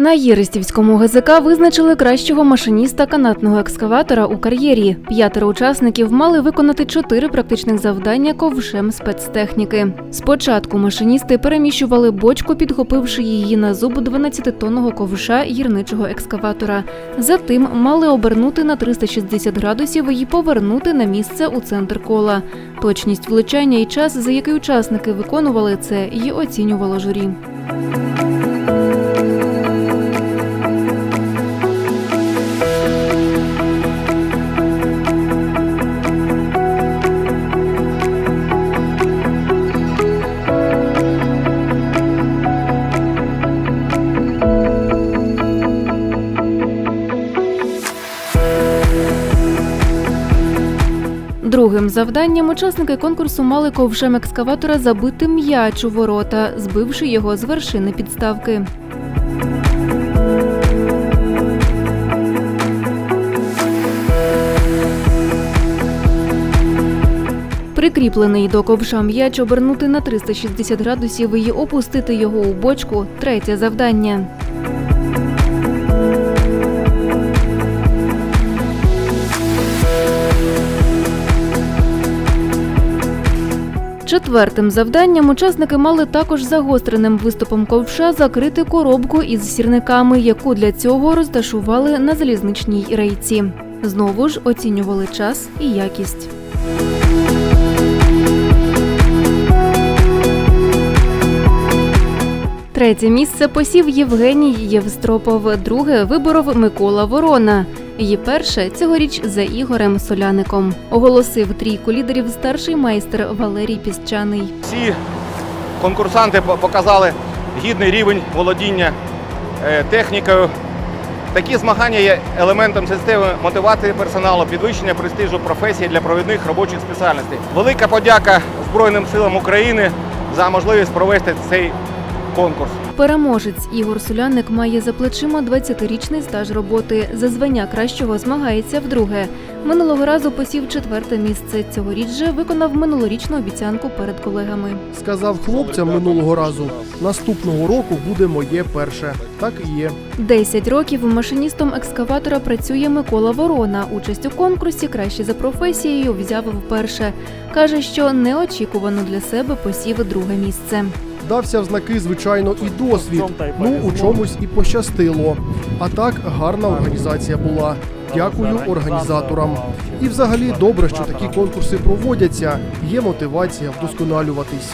На Єристівському ГЗК визначили кращого машиніста канатного екскаватора у кар'єрі. П'ятеро учасників мали виконати чотири практичних завдання ковшем спецтехніки. Спочатку машиністи переміщували бочку, підхопивши її на зуб 12-тонного ковша гірничого екскаватора. Затим мали обернути на 360 градусів і повернути на місце у центр кола. Точність влучання і час, за який учасники виконували це, і оцінювало журі. Другим завданням учасники конкурсу мали ковшем екскаватора забити м'яч у ворота, збивши його з вершини підставки. Прикріплений до ковша м'яч обернути на 360 градусів і опустити його у бочку третє завдання. Четвертим завданням учасники мали також загостреним виступом ковша закрити коробку із сірниками, яку для цього розташували на залізничній рейці. Знову ж оцінювали час і якість. Третє місце посів Євгеній Євстропов, друге виборов Микола Ворона. Її перше цьогоріч за Ігорем Соляником. Оголосив трійку лідерів старший майстер Валерій Піщаний. Всі конкурсанти показали гідний рівень володіння е, технікою. Такі змагання є елементом системи мотивації персоналу, підвищення престижу професії для провідних робочих спеціальностей. Велика подяка Збройним силам України за можливість провести цей конкурс. Переможець Ігор Соляник має за плечима 20-річний стаж роботи. За звання кращого змагається вдруге. Минулого разу посів четверте місце. Цьогоріч же виконав минулорічну обіцянку перед колегами. Сказав хлопцям минулого разу: наступного року буде моє перше. Так і є. 10 років машиністом екскаватора працює Микола Ворона. Участь у конкурсі краще за професією взяв вперше. Каже, що неочікувано для себе посів друге місце. Дався в знаки, звичайно, і досвід. Ну у чомусь і пощастило. А так гарна організація була. Дякую організаторам. І взагалі добре, що такі конкурси проводяться. Є мотивація вдосконалюватись.